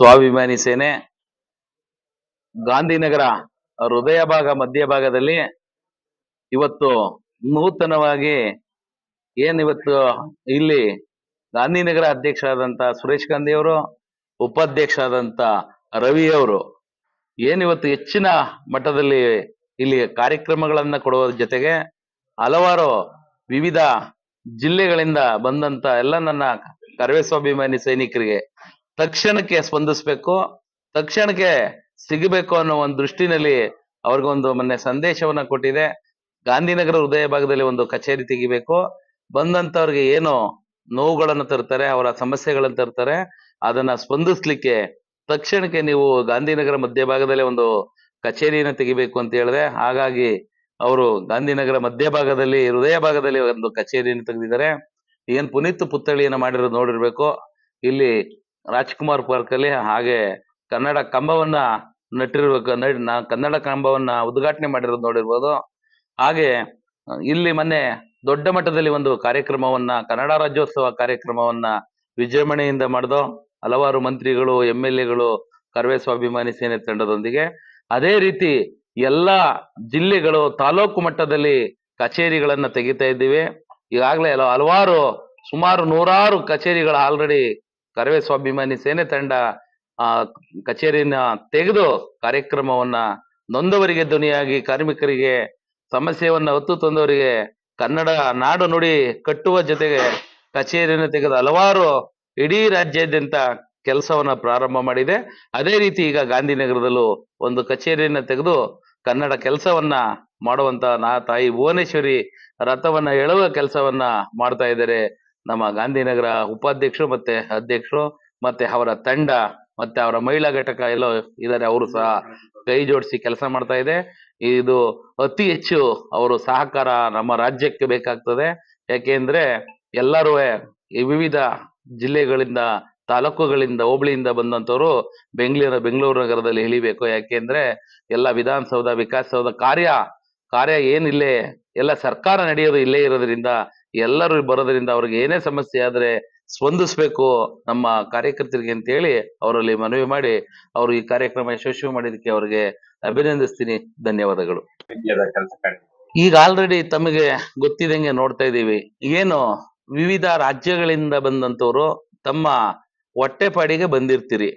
ಸ್ವಾಭಿಮಾನಿ ಸೇನೆ ಗಾಂಧಿನಗರ ಹೃದಯ ಭಾಗ ಮಧ್ಯಭಾಗದಲ್ಲಿ ಇವತ್ತು ನೂತನವಾಗಿ ಏನಿವತ್ತು ಇಲ್ಲಿ ಗಾಂಧಿನಗರ ಅಧ್ಯಕ್ಷರಾದಂತ ಸುರೇಶ್ ಗಾಂಧಿ ಅವರು, ಉಪಾಧ್ಯಕ್ಷರಾದಂತ ರವಿ ಅವರು ಏನ್ ಇವತ್ತು ಹೆಚ್ಚಿನ ಮಟ್ಟದಲ್ಲಿ ಇಲ್ಲಿ ಕಾರ್ಯಕ್ರಮಗಳನ್ನ ಕೊಡುವ ಜೊತೆಗೆ ಹಲವಾರು ವಿವಿಧ ಜಿಲ್ಲೆಗಳಿಂದ ಬಂದಂತ ಎಲ್ಲ ನನ್ನ ಕರವೇ ಸ್ವಾಭಿಮಾನಿ ಸೈನಿಕರಿಗೆ ತಕ್ಷಣಕ್ಕೆ ಸ್ಪಂದಿಸ್ಬೇಕು, ತಕ್ಷಣಕ್ಕೆ ಸಿಗಬೇಕು ಅನ್ನೋ ಒಂದು ದೃಷ್ಟಿನಲ್ಲಿ ಅವ್ರಿಗೊಂದು ಮೊನ್ನೆ ಸಂದೇಶವನ್ನ ಕೊಟ್ಟಿದೆ. ಗಾಂಧಿನಗರ ಹೃದಯ ಭಾಗದಲ್ಲಿ ಒಂದು ಕಚೇರಿ ತೆಗಿಬೇಕು. ಬಂದಂತವ್ರಿಗೆ ಏನು ನೋವುಗಳನ್ನು ತರ್ತಾರೆ, ಅವರ ಸಮಸ್ಯೆಗಳನ್ನು ತರ್ತಾರೆ, ಅದನ್ನ ಸ್ಪಂದಿಸ್ಲಿಕ್ಕೆ ತಕ್ಷಣಕ್ಕೆ ನೀವು ಗಾಂಧಿನಗರ ಮಧ್ಯಭಾಗದಲ್ಲೇ ಒಂದು ಕಚೇರಿಯನ್ನು ತೆಗಿಬೇಕು ಅಂತ ಹೇಳಿದೆ. ಹಾಗಾಗಿ ಅವರು ಗಾಂಧಿನಗರ ಮಧ್ಯಭಾಗದಲ್ಲಿ ಹೃದಯ ಭಾಗದಲ್ಲಿ ಒಂದು ಕಚೇರಿಯನ್ನು ತೆಗೆದಿದ್ದಾರೆ. ಏನ್ ಪುನೀತ್ ಪುತ್ಥಳಿಯನ್ನ ಮಾಡಿರೋದು ನೋಡಿರ್ಬೇಕು. ಇಲ್ಲಿ ರಾಜ್ಕುಮಾರ್ ಪಾರ್ಕ್ ಅಲ್ಲಿ ಹಾಗೆ ಕನ್ನಡ ಕಂಬವನ್ನ ನಟ್ಟಿರ್ಬೇಕು ಕನ್ನಡ ಕಂಬವನ್ನ ಉದ್ಘಾಟನೆ ಮಾಡಿರೋದು ನೋಡಿರ್ಬೋದು. ಹಾಗೆ ಇಲ್ಲಿ ಮೊನ್ನೆ ದೊಡ್ಡ ಮಟ್ಟದಲ್ಲಿ ಒಂದು ಕಾರ್ಯಕ್ರಮವನ್ನ, ಕನ್ನಡ ರಾಜ್ಯೋತ್ಸವ ಕಾರ್ಯಕ್ರಮವನ್ನ ವಿಜೃಂಭಣೆಯಿಂದ ಮಾಡಿದೋ ಹಲವಾರು ಮಂತ್ರಿಗಳು ಎಂ ಎಲ್ ಎಗಳು ಕರ್ವೆ ಸ್ವಾಭಿಮಾನಿ ಸೇನೆ ತಂಡದೊಂದಿಗೆ. ಅದೇ ರೀತಿ ಎಲ್ಲಾ ಜಿಲ್ಲೆಗಳು, ತಾಲೂಕು ಮಟ್ಟದಲ್ಲಿ ಕಚೇರಿಗಳನ್ನ ತೆಗಿತಾ ಇದ್ದೀವಿ. ಈಗಾಗಲೇ ಹಲ- ಹಲವಾರು, ಸುಮಾರು ನೂರಾರು ಕಚೇರಿಗಳು ಆಲ್ರೆಡಿ ಕರವೇ ಸ್ವಾಭಿಮಾನಿ ಸೇನೆ ತಂಡ, ಆ ಕಚೇರಿಯನ್ನ ತೆಗೆದು ಕಾರ್ಯಕ್ರಮವನ್ನ ನೊಂದವರಿಗೆ ಧ್ವನಿಯಾಗಿ ಕಾರ್ಮಿಕರಿಗೆ ಸಮಸ್ಯೆಯನ್ನ ಹೊತ್ತು ತಂದವರಿಗೆ ಕನ್ನಡ ನಾಡು ನುಡಿ ಕಟ್ಟುವ ಜೊತೆಗೆ ಕಚೇರಿಯನ್ನು ತೆಗೆದು ಹಲವಾರು ಇಡೀ ರಾಜ್ಯಾದ್ಯಂತ ಕೆಲಸವನ್ನ ಪ್ರಾರಂಭ ಮಾಡಿದೆ. ಅದೇ ರೀತಿ ಈಗ ಗಾಂಧಿನಗರದಲ್ಲೂ ಒಂದು ಕಚೇರಿಯನ್ನ ತೆಗೆದು ಕನ್ನಡ ಕೆಲಸವನ್ನ ಮಾಡುವಂತ ನಾ ತಾಯಿ ಭುವನೇಶ್ವರಿ ರಥವನ್ನ ಎಳುವ ಕೆಲಸವನ್ನ ಮಾಡ್ತಾ ಇದ್ದಾರೆ. ನಮ್ಮ ಗಾಂಧಿನಗರ ಉಪಾಧ್ಯಕ್ಷರು ಮತ್ತೆ ಅಧ್ಯಕ್ಷರು ಮತ್ತೆ ಅವರ ತಂಡ ಮತ್ತೆ ಅವರ ಮಹಿಳಾ ಘಟಕ ಎಲ್ಲೋ ಇದ್ದಾರೆ, ಅವರು ಸಹ ಕೈ ಜೋಡಿಸಿ ಕೆಲಸ ಮಾಡ್ತಾ ಇದೆ. ಇದು ಅತಿ ಹೆಚ್ಚು ಅವರು ಸಹಕಾರ ನಮ್ಮ ರಾಜ್ಯಕ್ಕೆ ಬೇಕಾಗ್ತದೆ. ಯಾಕೆಂದ್ರೆ ಎಲ್ಲರೂ ವಿವಿಧ ಜಿಲ್ಲೆಗಳಿಂದ, ತಾಲೂಕುಗಳಿಂದ, ಹೋಬಳಿಯಿಂದ ಬಂದಂತವರು ಬೆಂಗಳೂರು ಬೆಂಗಳೂರು ನಗರದಲ್ಲಿ ಇಳಿಬೇಕು. ಯಾಕೆಂದ್ರೆ ಎಲ್ಲ ವಿಧಾನಸೌಧ, ವಿಕಾಸಸೌಧ ಕಾರ್ಯ ಕಾರ್ಯ ಏನಿಲ್ಲೇ, ಎಲ್ಲ ಸರ್ಕಾರ ನಡೆಯೋದು ಇಲ್ಲೇ ಇರೋದ್ರಿಂದ ಎಲ್ಲರೂ ಬರೋದ್ರಿಂದ ಅವ್ರಿಗೆ ಏನೇ ಸಮಸ್ಯೆ ಆದ್ರೆ ಸ್ಪಂದಿಸ್ಬೇಕು ನಮ್ಮ ಕಾರ್ಯಕರ್ತರಿಗೆ ಅಂತ ಹೇಳಿ ಅವರಲ್ಲಿ ಮನವಿ ಮಾಡಿ ಅವರು ಈ ಕಾರ್ಯಕ್ರಮ ಯಶಸ್ವಿ ಮಾಡಿದಕ್ಕೆ ಅವರಿಗೆ ಅಭಿನಂದಿಸ್ತೀನಿ. ಧನ್ಯವಾದಗಳು. ಈಗ ಆಲ್ರೆಡಿ ತಮಗೆ ಗೊತ್ತಿದಂಗೆ ನೋಡ್ತಾ ಇದ್ದೀವಿ. ಏನು ವಿವಿಧ ರಾಜ್ಯಗಳಿಂದ ಬಂದಂತವ್ರು ತಮ್ಮ ಹೊಟ್ಟೆಪಾಡಿಗೆ ಬಂದಿರ್ತೀರಿ.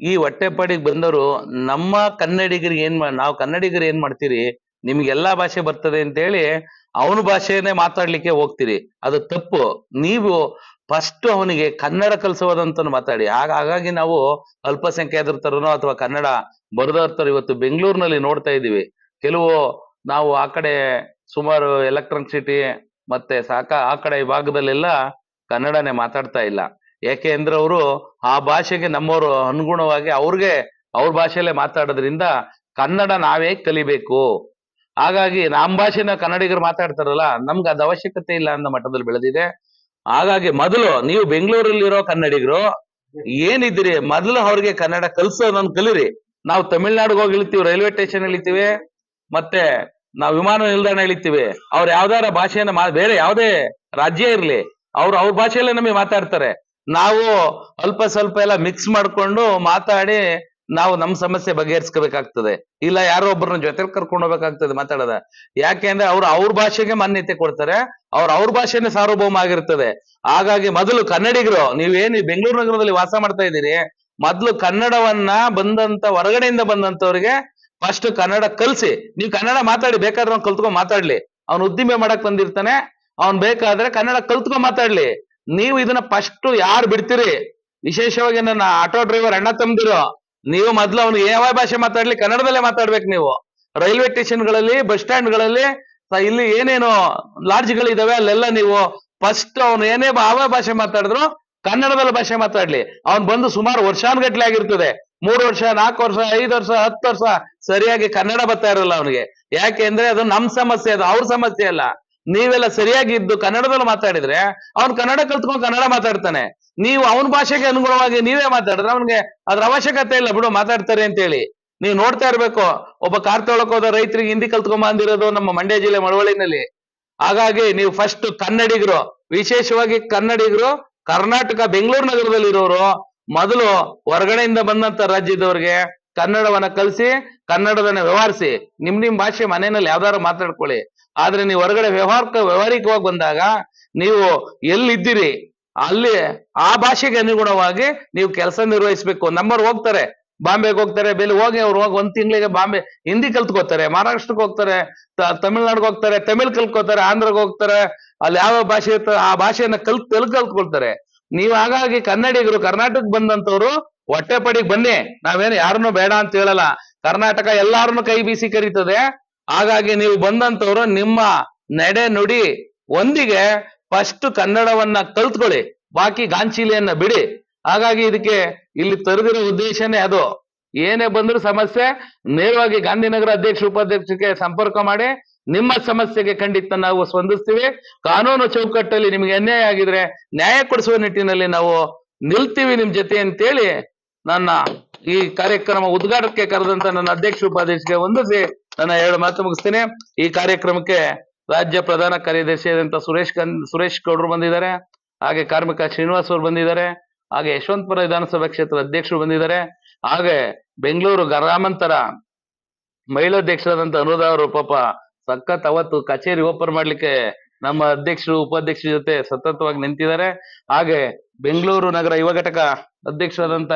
ಈ ಹೊಟ್ಟೆಪಾಡಿಗೆ ಬಂದವರು ನಮ್ಮ ಕನ್ನಡಿಗರಿಗೆ ಏನ್ ನಾವು ಕನ್ನಡಿಗರು ಏನ್ ಮಾಡ್ತೀರಿ? ನಿಮ್ಗೆ ಎಲ್ಲಾ ಭಾಷೆ ಬರ್ತದೆ ಅಂತ ಹೇಳಿ ಅವನ ಭಾಷೆಯನ್ನೇ ಮಾತಾಡ್ಲಿಕ್ಕೆ ಹೋಗ್ತೀರಿ. ಅದು ತಪ್ಪು. ನೀವು ಫಸ್ಟ್ ಅವನಿಗೆ ಕನ್ನಡ ಕಲಿಸೋದಂತ ಮಾತಾಡಿ. ಹಾಗ ಹಾಗಾಗಿ ನಾವು ಅಲ್ಪಸಂಖ್ಯಾತರ ತರನೋ ಅಥವಾ ಕನ್ನಡ ಬರದವ್ರ ಇವತ್ತು ಬೆಂಗಳೂರಿನಲ್ಲಿ ನೋಡ್ತಾ ಇದೀವಿ ಕೆಲವು ನಾವು ಆ ಕಡೆ ಸುಮಾರು ಎಲೆಕ್ಟ್ರಾನಿಕ್ ಸಿಟಿ ಮತ್ತೆ ಸಾಕ, ಆ ಕಡೆ ಭಾಗದಲ್ಲೆಲ್ಲ ಕನ್ನಡನೇ ಮಾತಾಡ್ತಾ ಇಲ್ಲ. ಯಾಕೆ ಅಂದ್ರೆ ಅವರು ಆ ಭಾಷೆಗೆ ನಮ್ಮವರು ಅನುಗುಣವಾಗಿ ಅವ್ರಿಗೆ ಅವ್ರ ಭಾಷೆಯಲ್ಲೇ ಮಾತಾಡೋದ್ರಿಂದ ಕನ್ನಡ ನಾವೇ ಕಲಿಬೇಕು. ಹಾಗಾಗಿ ನಮ್ಮ ಭಾಷೆನ ಕನ್ನಡಿಗರು ಮಾತಾಡ್ತಾರಲ್ಲ, ನಮ್ಗೆ ಅದ ಅವಶ್ಯಕತೆ ಇಲ್ಲ ಅನ್ನೋ ಮಟ್ಟದಲ್ಲಿ ಬೆಳೆದಿದೆ. ಹಾಗಾಗಿ ಮೊದಲು ನೀವು ಬೆಂಗಳೂರಲ್ಲಿರೋ ಕನ್ನಡಿಗರು, ಏನಿದ್ದೀರಿ? ಮೊದಲು ಅವ್ರಿಗೆ ಕನ್ನಡ ಕಲ್ಸೋದನ್ನ ಕಲೀರಿ. ನಾವು ತಮಿಳ್ನಾಡಿಗೆ ಹೋಗಿ ಇಳಿತೀವಿ, ರೈಲ್ವೆ ಸ್ಟೇಷನ್ ಇಳಿತೀವಿ, ಮತ್ತೆ ನಾವು ವಿಮಾನ ನಿಲ್ದಾಣ ಇಳಿತೀವಿ. ಅವ್ರ ಯಾವ್ದಾರ ಭಾಷೆಯನ್ನ ಬೇರೆ ಯಾವ್ದೇ ರಾಜ್ಯ ಇರ್ಲಿ, ಅವ್ರು ಅವ್ರ ಭಾಷೆಯಲ್ಲೇ ನಮಗೆ ಮಾತಾಡ್ತಾರೆ. ನಾವು ಅಲ್ಪ ಸ್ವಲ್ಪ ಎಲ್ಲ ಮಿಕ್ಸ್ ಮಾಡ್ಕೊಂಡು ಮಾತಾಡಿ ನಾವು ನಮ್ ಸಮಸ್ಯೆ ಬಗೆಹರಿಸ್ಕೋಬೇಕಾಗ್ತದೆ. ಇಲ್ಲ ಯಾರೋ ಒಬ್ಬರನ್ನ ಜೊತೆಲಿ ಕರ್ಕೊಂಡು ಹೋಗ್ಬೇಕಾಗ್ತದೆ ಮಾತಾಡೋದ. ಯಾಕೆ ಅಂದ್ರೆ ಅವ್ರು ಅವ್ರ ಭಾಷೆಗೆ ಮಾನ್ಯತೆ ಕೊಡ್ತಾರೆ, ಅವ್ರ ಅವ್ರ ಭಾಷೆನೇ ಸಾರ್ವಭೌಮ ಆಗಿರ್ತದೆ. ಹಾಗಾಗಿ ಮೊದಲು ಕನ್ನಡಿಗರು, ನೀವೇನು ಬೆಂಗಳೂರು ನಗರದಲ್ಲಿ ವಾಸ ಮಾಡ್ತಾ ಇದ್ದೀರಿ? ಮೊದ್ಲು ಕನ್ನಡವನ್ನ ಬಂದಂತ, ಹೊರಗಡೆಯಿಂದ ಬಂದಂತವ್ರಿಗೆ ಫಸ್ಟ್ ಕನ್ನಡ ಕಲ್ಸಿ. ನೀವು ಕನ್ನಡ ಮಾತಾಡಿ, ಬೇಕಾದ್ರೆ ಅವ್ನು ಕಲ್ತ್ಕೊಂಡ್ ಮಾತಾಡ್ಲಿ. ಅವ್ನು ಉದ್ದಿಮೆ ಮಾಡಕ್ ಬಂದಿರ್ತಾನೆ, ಅವ್ನ್ ಬೇಕಾದ್ರೆ ಕನ್ನಡ ಕಲ್ತ್ಕೊಂಡ್ ಮಾತಾಡ್ಲಿ. ನೀವು ಇದನ್ನ ಫಸ್ಟ್ ಯಾರು ಬಿಡ್ತೀರಿ? ವಿಶೇಷವಾಗಿ ನನ್ನ ಆಟೋ ಡ್ರೈವರ್ ಅಣ್ಣ ತಮ್ದಿರೋ ನೀವು ಮೊದ್ಲು ಅವ್ನಿಗೆ ಯಾವ ಭಾಷೆ ಮಾತಾಡ್ಲಿ, ಕನ್ನಡದಲ್ಲೇ ಮಾತಾಡ್ಬೇಕು ನೀವು. ರೈಲ್ವೆ ಸ್ಟೇಷನ್ಗಳಲ್ಲಿ, ಬಸ್ ಸ್ಟ್ಯಾಂಡ್ಗಳಲ್ಲಿ ಇಲ್ಲಿ ಏನೇನು ಲಾಡ್ಜ್ಗಳಿದಾವೆ, ಅಲ್ಲೆಲ್ಲ ನೀವು ಫಸ್ಟ್ ಅವ್ನು ಏನೇ ಯಾವ ಭಾಷೆ ಮಾತಾಡಿದ್ರು, ಕನ್ನಡದಲ್ಲಿ ಭಾಷೆ ಮಾತಾಡ್ಲಿ. ಅವ್ನು ಬಂದು ಸುಮಾರು ವರ್ಷಾನುಗಟ್ಲೆ ಆಗಿರ್ತದೆ. ಮೂರು ವರ್ಷ, ನಾಲ್ಕು ವರ್ಷ, ಐದು ವರ್ಷ, ಹತ್ತು ವರ್ಷ ಸರಿಯಾಗಿ ಕನ್ನಡ ಬರ್ತಾ ಇರಲ್ಲ ಅವನಿಗೆ. ಯಾಕೆ ಅಂದ್ರೆ ಅದು ನಮ್ ಸಮಸ್ಯೆ, ಅದು ಅವ್ರ ಸಮಸ್ಯೆ ಅಲ್ಲ. ನೀವೆಲ್ಲ ಸರಿಯಾಗಿ ಇದ್ದು ಕನ್ನಡದಲ್ಲಿ ಮಾತಾಡಿದ್ರೆ ಅವ್ನ್ ಕನ್ನಡ ಕಲ್ತ್ಕೊಂಡು ಕನ್ನಡ ಮಾತಾಡ್ತಾನೆ. ನೀವು ಅವನ ಭಾಷೆಗೆ ಅನುಗುಣವಾಗಿ ನೀವೇ ಮಾತಾಡಿದ್ರೆ ಅವನಿಗೆ ಅದ್ರ ಅವಶ್ಯಕತೆ ಇಲ್ಲ. ಬಿಡು, ಮಾತಾಡ್ತಾರೆ ಅಂತ ಹೇಳಿ ನೀವು ನೋಡ್ತಾ ಇರ್ಬೇಕು, ಒಬ್ಬ ಕಾರ್ ತೊಳಕ್ ಹೋದ ರೈತರಿಗೆ ಹಿಂದಿ ಕಲ್ತ್ಕೊಂಡ್ ಬಂದಿರೋದು ನಮ್ಮ ಮಂಡ್ಯ ಜಿಲ್ಲೆ ಮಳವಳ್ಳಿನಲ್ಲಿ. ಹಾಗಾಗಿ ನೀವು ಫಸ್ಟ್ ಕನ್ನಡಿಗರು, ವಿಶೇಷವಾಗಿ ಕನ್ನಡಿಗರು, ಕರ್ನಾಟಕ ಬೆಂಗಳೂರು ನಗರದಲ್ಲಿ ಇರೋರು ಮೊದಲು ಹೊರಗಡೆಯಿಂದ ಬಂದಂತ ರಾಜ್ಯದವ್ರಿಗೆ ಕನ್ನಡವನ್ನ ಕಲಿಸಿ ಕನ್ನಡದನ್ನ ವ್ಯವಹರಿಸಿ, ನಿಮ್ ನಿಮ್ ಭಾಷೆ ಮನೆಯಲ್ಲಿ ಯಾವ್ದಾರು ಮಾತಾಡ್ಕೊಳ್ಳಿ. ಆದ್ರೆ ನೀವು ಹೊರಗಡೆ ವ್ಯವಹಾರಕ್ಕೆ ವ್ಯವಹಾರಿಕವಾಗಿ ಬಂದಾಗ ನೀವು ಎಲ್ಲಿದ್ದೀರಿ? ಅಲ್ಲಿ ಆ ಭಾಷೆಗೆ ಅನುಗುಣವಾಗಿ ನೀವು ಕೆಲಸ ನಿರ್ವಹಿಸಬೇಕು. ನಂಬರ್ ಹೋಗ್ತಾರೆ. ಬಾಂಬೆಗೆ ಹೋಗ್ತಾರೆ. ಬೆಲೆ ಹೋಗಿ ಅವ್ರು ಹೋಗಿ ಒಂದ್ ತಿಂಗಳಿಗೆ ಬಾಂಬೆ, ಹಿಂದಿ ಕಲ್ತ್ಕೋತಾರೆ, ಮಹಾರಾಷ್ಟ್ರಕ್ಕೆ ಹೋಗ್ತಾರೆ ತಮಿಳ್ನಾಡ್ಗೆ ಹೋಗ್ತಾರೆ, ತಮಿಳ್ ಕಲ್ತ್ಕೋತಾರೆ ಆಂಧ್ರಗ್ ಹೋಗ್ತಾರೆ. ಅಲ್ಲಿ ಯಾವ ಭಾಷೆ ಇರ್ತದೆ, ಆ ಭಾಷೆಯನ್ನ ಕಲ್ತ್ ಕಲ್ತ್ಕೊಳ್ತಾರೆ. ನೀವು ಹಾಗಾಗಿ ಕನ್ನಡಿಗರು, ಕರ್ನಾಟಕಕ್ಕೆ ಬಂದಂತವ್ರು ಹೊಟ್ಟೆಪಡಿಗೆ ಬನ್ನಿ. ನಾವೇನು ಯಾರನ್ನು ಬೇಡ ಅಂತ ಹೇಳಲ್ಲ. ಕರ್ನಾಟಕ ಎಲ್ಲಾರನ್ನು ಕೈ ಬೀಸಿ ಕರೀತದೆ. ಹಾಗಾಗಿ ನೀವು ಬಂದಂತವ್ರು ನಿಮ್ಮ ನಡೆ ನುಡಿ ಒಂದಿಗೆ ಫಸ್ಟ್ ಕನ್ನಡವನ್ನ ಕಲ್ತ್ಕೊಳ್ಳಿ ಬಾಕಿ ಗಾಂಚೀಲಿಯನ್ನ ಬಿಡಿ. ಹಾಗಾಗಿ ಇದಕ್ಕೆ ಇಲ್ಲಿ ತರದಿರೋ ಉದ್ದೇಶನೇ ಅದು. ಏನೇ ಬಂದ್ರು ಸಮಸ್ಯೆ, ನೇರವಾಗಿ ಗಾಂಧಿನಗರ ಅಧ್ಯಕ್ಷ, ಉಪಾಧ್ಯಕ್ಷಕ್ಕೆ ಸಂಪರ್ಕ ಮಾಡಿ, ನಿಮ್ಮ ಸಮಸ್ಯೆಗೆ ಖಂಡಿತ ನಾವು ಸ್ಪಂದಿಸ್ತೀವಿ. ಕಾನೂನು ಚೌಕಟ್ಟಲ್ಲಿ ನಿಮಗೆ ಅನ್ಯಾಯ ಆಗಿದ್ರೆ ನ್ಯಾಯ ಕೊಡಿಸುವ ನಿಟ್ಟಿನಲ್ಲಿ ನಾವು ನಿಲ್ತೀವಿ ನಿಮ್ ಜೊತೆ ಅಂತೇಳಿ ನನ್ನ ಈ ಕಾರ್ಯಕ್ರಮ ಉದ್ಘಾಟಕ್ಕೆ ಕರೆದಂತ ನನ್ನ ಅಧ್ಯಕ್ಷ ಉಪಾಧ್ಯಕ್ಷರಿಗೆ ವಂದಿಸಿ ನನ್ನ ಎರಡು ಮಾತು ಮುಗಿಸ್ತೀನಿ. ಈ ಕಾರ್ಯಕ್ರಮಕ್ಕೆ ರಾಜ್ಯ ಪ್ರಧಾನ ಕಾರ್ಯದರ್ಶಿ ಆದಂತ ಸುರೇಶ್ ಕನ್ ಸುರೇಶ್ ಗೌಡ್ರು ಬಂದಿದ್ದಾರೆ. ಹಾಗೆ ಕಾರ್ಮಿಕ ಶ್ರೀನಿವಾಸ್ ಅವರು ಬಂದಿದ್ದಾರೆ. ಹಾಗೆ ಯಶವಂತಪುರ ವಿಧಾನಸಭಾ ಕ್ಷೇತ್ರ ಅಧ್ಯಕ್ಷರು ಬಂದಿದ್ದಾರೆ. ಹಾಗೆ ಬೆಂಗಳೂರು ಗ್ರಾಮಾಂತರ ಮಹಿಳಾಧ್ಯಕ್ಷರಾದಂತ ಅನುರಾಧ ಅವರು ಪಾಪ ಸಖತ್ ಅವತ್ತು ಕಚೇರಿ ಓಪನ್ ಮಾಡ್ಲಿಕ್ಕೆ ನಮ್ಮ ಅಧ್ಯಕ್ಷರು, ಉಪಾಧ್ಯಕ್ಷರ ಜೊತೆ ಸತತವಾಗಿ ನಿಂತಿದ್ದಾರೆ. ಹಾಗೆ ಬೆಂಗಳೂರು ನಗರ ಯುವ ಘಟಕ ಅಧ್ಯಕ್ಷರಾದಂತ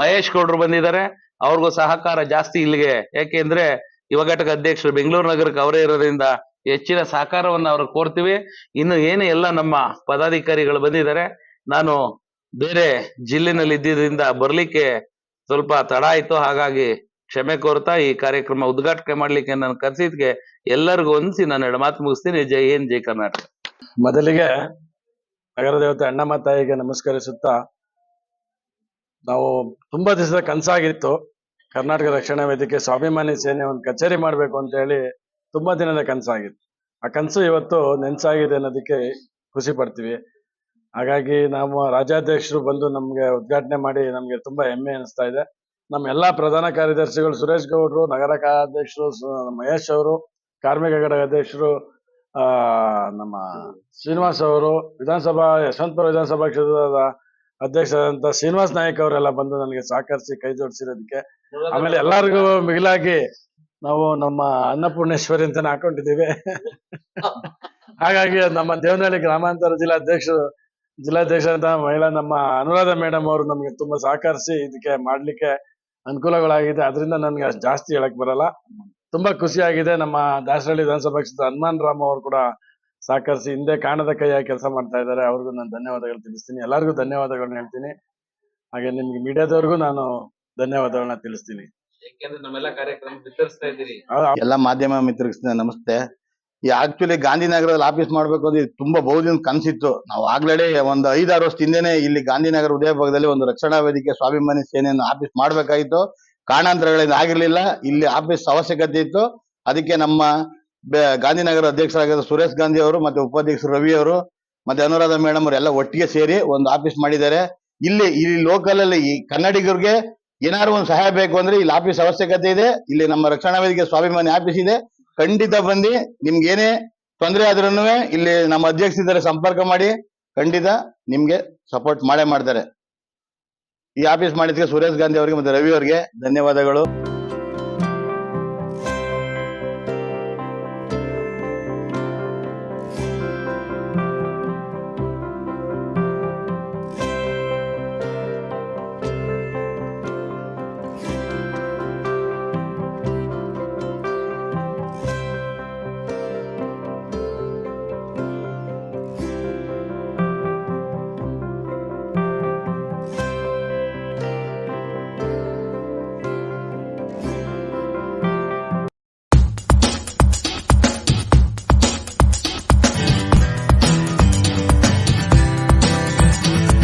ಮಹೇಶ್ ಗೌಡ್ರು ಬಂದಿದ್ದಾರೆ. ಅವ್ರಿಗೂ ಸಹಕಾರ ಜಾಸ್ತಿ ಇಲ್ಲಿಗೆ. ಯಾಕೆಂದ್ರೆ ಯುವ ಘಟಕ ಅಧ್ಯಕ್ಷರು ಬೆಂಗಳೂರು ನಗರಕ್ಕೆ ಅವರೇ ಇರೋದ್ರಿಂದ ಹೆಚ್ಚಿನ ಸಹಕಾರವನ್ನು ಅವ್ರಿಗೆ ಕೋರ್ತೀವಿ ಇನ್ನು ಏನು ಎಲ್ಲ ನಮ್ಮ ಪದಾಧಿಕಾರಿಗಳು ಬಂದಿದ್ದಾರೆ, ನಾನು ಬೇರೆ ಜಿಲ್ಲೆನಲ್ಲಿ ಇದ್ದಿದ್ರಿಂದ ಬರ್ಲಿಕ್ಕೆ ಸ್ವಲ್ಪ ತಡ ಆಯ್ತು. ಹಾಗಾಗಿ ಕ್ಷಮೆ ಕೋರ್ತಾ ಈ ಕಾರ್ಯಕ್ರಮ ಉದ್ಘಾಟನೆ ಮಾಡ್ಲಿಕ್ಕೆ ನಾನು ಕರೆಸಿದ್ಗೆ ಎಲ್ಲರಿಗೂ ಹೊಂದಿಸಿ ನಾನು ಎರಡು ಮಾತು ಮುಗಿಸ್ತೀನಿ. ಜೈ ಹಿಂದ್, ಜೈ ಕರ್ನಾಟಕ. ಮೊದಲಿಗೆ ನಗರ ದೇವತೆ ಅಣ್ಣಮ್ಮ ತಾಯಿಗೆ ನಮಸ್ಕರಿಸುತ್ತಾ ನಾವು ತುಂಬಾ ದಿವಸದ ಕನಸಾಗಿತ್ತು. ಕರ್ನಾಟಕ ರಕ್ಷಣಾ ವೇದಿಕೆ ಸ್ವಾಭಿಮಾನಿ ಸೇನೆ ಒಂದು ಕಚೇರಿ ಮಾಡ್ಬೇಕು ಅಂತ ಹೇಳಿ ತುಂಬಾ ದಿನದ ಕನಸಾಗಿತ್ತು. ಆ ಕನಸು ಇವತ್ತು ನೆನ್ಸಾಗಿದೆ ಅನ್ನೋದಕ್ಕೆ ಖುಷಿ ಪಡ್ತೀವಿ. ಹಾಗಾಗಿ ನಮ್ಮ ರಾಜ್ಯಾಧ್ಯಕ್ಷರು ಬಂದು ನಮ್ಗೆ ಉದ್ಘಾಟನೆ ಮಾಡಿ ನಮ್ಗೆ ತುಂಬಾ ಹೆಮ್ಮೆ ಅನಿಸ್ತಾ ಇದೆ. ನಮ್ಮ ಎಲ್ಲಾ ಪ್ರಧಾನ ಕಾರ್ಯದರ್ಶಿಗಳು ಸುರೇಶ್ ಗೌಡ್ರು, ನಗರ ಕಾರ್ಯಾಧ್ಯಕ್ಷರು ಮಹೇಶ್ ಅವರು, ಕಾರ್ಮಿಕ ಘಟಕ ಅಧ್ಯಕ್ಷರು ಆ, ನಮ್ಮ ಶ್ರೀನಿವಾಸ್ ಅವರು ವಿಧಾನಸಭಾ, ಯಶವಂತಪುರ ವಿಧಾನಸಭಾ ಕ್ಷೇತ್ರದ ಅಧ್ಯಕ್ಷರಾದಂತ ಶ್ರೀನಿವಾಸ್ ನಾಯಕ್ ಅವರೆಲ್ಲ ಬಂದು ನನಗೆ ಸಹಕರಿಸಿ ಕೈ ಜೋಡಿಸಿರೋದಕ್ಕೆ. ಆಮೇಲೆ ಎಲ್ಲರಿಗೂ ಮಿಗಿಲಾಗಿ ನಾವು ನಮ್ಮ ಅನ್ನಪೂರ್ಣೇಶ್ವರಿ ಅಂತಾನೆ ಹಾಕೊಂಡಿದ್ದೀವಿ. ಹಾಗಾಗಿ ನಮ್ಮ ದೇವನಹಳ್ಳಿ ಗ್ರಾಮಾಂತರ ಜಿಲ್ಲಾಧ್ಯಕ್ಷರು ಜಿಲ್ಲಾಧ್ಯಕ್ಷರಂತ ಮಹಿಳಾ ನಮ್ಮ ಅನುರಾಧ ಮೇಡಮ್ ಅವರು ನಮ್ಗೆ ತುಂಬಾ ಸಹಕರಿಸಿ ಇದಕ್ಕೆ ಮಾಡ್ಲಿಕ್ಕೆ ಅನುಕೂಲಗಳಾಗಿದೆ. ಅದರಿಂದ ನನ್ಗೆ ಜಾಸ್ತಿ ಹೇಳಕ್ ಬರಲ್ಲ. ತುಂಬಾ ಖುಷಿಯಾಗಿದೆ ನಮ್ಮ ದಾಸರಳ್ಳಿ ವಿಧಾನಸಭಾ ಕ್ಷೇತ್ರ ಹನುಮಾನ್ ರಾಮ್ ಅವರು ಕೂಡ ಸಹಕರಿಸಿ ಹಿಂದೆ ಕಾಣದ ಕೈಯಾಗಿ ಕೆಲಸ ಮಾಡ್ತಾ ಇದ್ದಾರೆ. ಅವ್ರಿಗೂ ನಾನು ಧನ್ಯವಾದಗಳು ತಿಳಿಸ್ತೀನಿ. ಎಲ್ಲರಿಗೂ ಧನ್ಯವಾದಗಳನ್ನ ಹೇಳ್ತೀನಿ. ಹಾಗೆ ನಿಮ್ಗೆ ಮೀಡಿಯಾದವ್ರಿಗೂ ನಾನು ಧನ್ಯವಾದಗಳನ್ನ ತಿಳಿಸ್ತೀನಿ. ಯಾಕೆಂದ್ರೆ ನಮ್ಮೆಲ್ಲ ಕಾರ್ಯಕ್ರಮ ವಿತರಿಸ್ತಾ ಇದ್ದೀರಿ. ಆ- ಎಲ್ಲ ಮಾಧ್ಯಮ ಮಿತ್ರರಿಗೆ ನಮಸ್ತೆ. ಈ ಆಕ್ಚುಲಿ ಗಾಂಧಿನಗರದಲ್ಲಿ ಆಫೀಸ್ ಮಾಡ್ಬೇಕು ಅಂದ್ರೆ ಇದು ತುಂಬಾ ಬಹುದಿನ ಕನ್ಸಿತ್ತು. ನಾವು ಆಗ್ಲೇ ಒಂದು ಐದಾರು ವರ್ಷ ಹಿಂದೆನೆ ಇಲ್ಲಿ ಗಾಂಧಿನಗರ ಉದಯ ಭಾಗದಲ್ಲಿ ಒಂದು ರಕ್ಷಣಾ ವೇದಿಕೆ ಸ್ವಾಭಿಮಾನಿ ಸೇನೆಯನ್ನು ಆಫೀಸ್ ಮಾಡ್ಬೇಕಾಗಿತ್ತು. ಕಾರಣಾಂತರಗಳಿಂದ ಆಗಿರ್ಲಿಲ್ಲ. ಇಲ್ಲಿ ಆಫೀಸ್ ಅವಶ್ಯಕತೆ ಇತ್ತು. ಅದಕ್ಕೆ ನಮ್ಮ ಗಾಂಧಿನಗರ ಅಧ್ಯಕ್ಷರಾಗಿದ್ದ ಸುರೇಶ್ ಗಾಂಧಿ ಅವರು ಮತ್ತೆ ಉಪಾಧ್ಯಕ್ಷರು ರವಿ ಅವರು ಮತ್ತೆ ಅನುರಾಧ ಮೇಡಮ್ ಅವರು ಎಲ್ಲ ಒಟ್ಟಿಗೆ ಸೇರಿ ಒಂದು ಆಫೀಸ್ ಮಾಡಿದ್ದಾರೆ. ಇಲ್ಲಿ ಇಲ್ಲಿ ಲೋಕಲ್ ಅಲ್ಲಿ ಈ ಕನ್ನಡಿಗರಿಗೆ ಏನಾದ್ರು ಒಂದು ಸಹಾಯ ಬೇಕು ಅಂದ್ರೆ ಇಲ್ಲಿ ಆಫೀಸ್ ಅವಶ್ಯಕತೆ ಇದೆ. ಇಲ್ಲಿ ನಮ್ಮ ರಕ್ಷಣಾ ವೇದಿಕೆ ಸ್ವಾಭಿಮಾನಿ ಆಫೀಸ್ ಇದೆ. ಖಂಡಿತ ಬಂದು ನಿಮ್ಗೆ ಏನೇ ತೊಂದರೆ ಆದ್ರೂ ಇಲ್ಲಿ ನಮ್ಮ ಅಧ್ಯಕ್ಷರಿದ್ದಾರೆ, ಸಂಪರ್ಕ ಮಾಡಿ. ಖಂಡಿತ ನಿಮ್ಗೆ ಸಪೋರ್ಟ್ ಮಾಡೇ ಮಾಡ್ತಾರೆ. ಈ ಆಫೀಸ್ ಮಾಡಿದ್ಕೆ ಸುರೇಶ್ ಗಾಂಧಿ ಅವರಿಗೆ ಮತ್ತೆ ರವಿ ಅವರಿಗೆ ಧನ್ಯವಾದಗಳು.